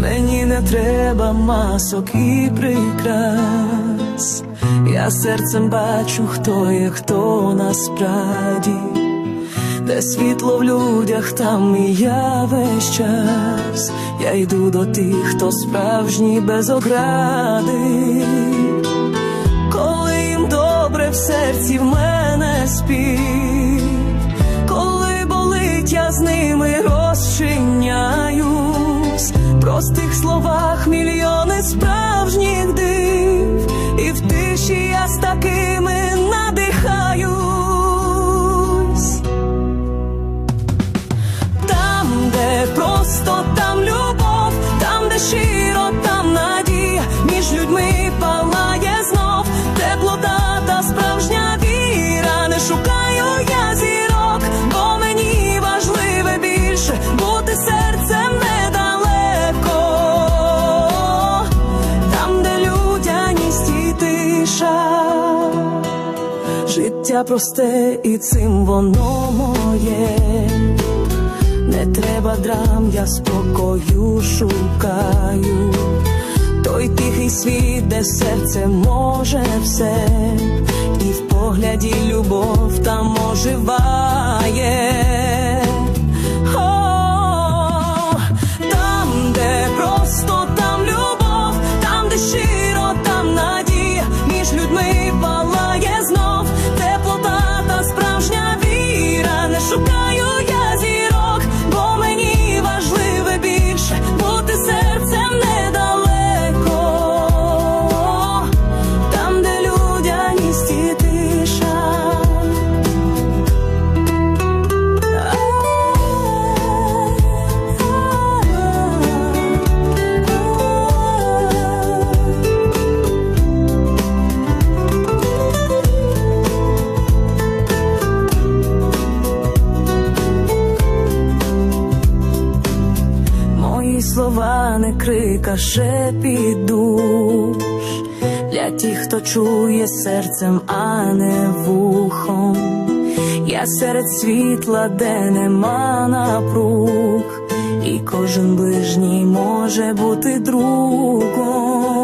Мені не треба масок і прикрас. Я серцем бачу, хто є, хто насправді, де світло в людях, там і я весь час. Я йду до тих, хто справжній без огради. Коли їм добре в серці в мене простих словах мільйони справжніх див, і в тиші я з Життя просте і цим воно моє. Не треба драм, я спокою шукаю. Той тихий світ, де серце може все, і в погляді любов там оживає. Слова не крика, шепіт душ для тих, хто чує серцем, а не вухом. Я серед світла, де нема напруг, і кожен ближній може бути другом.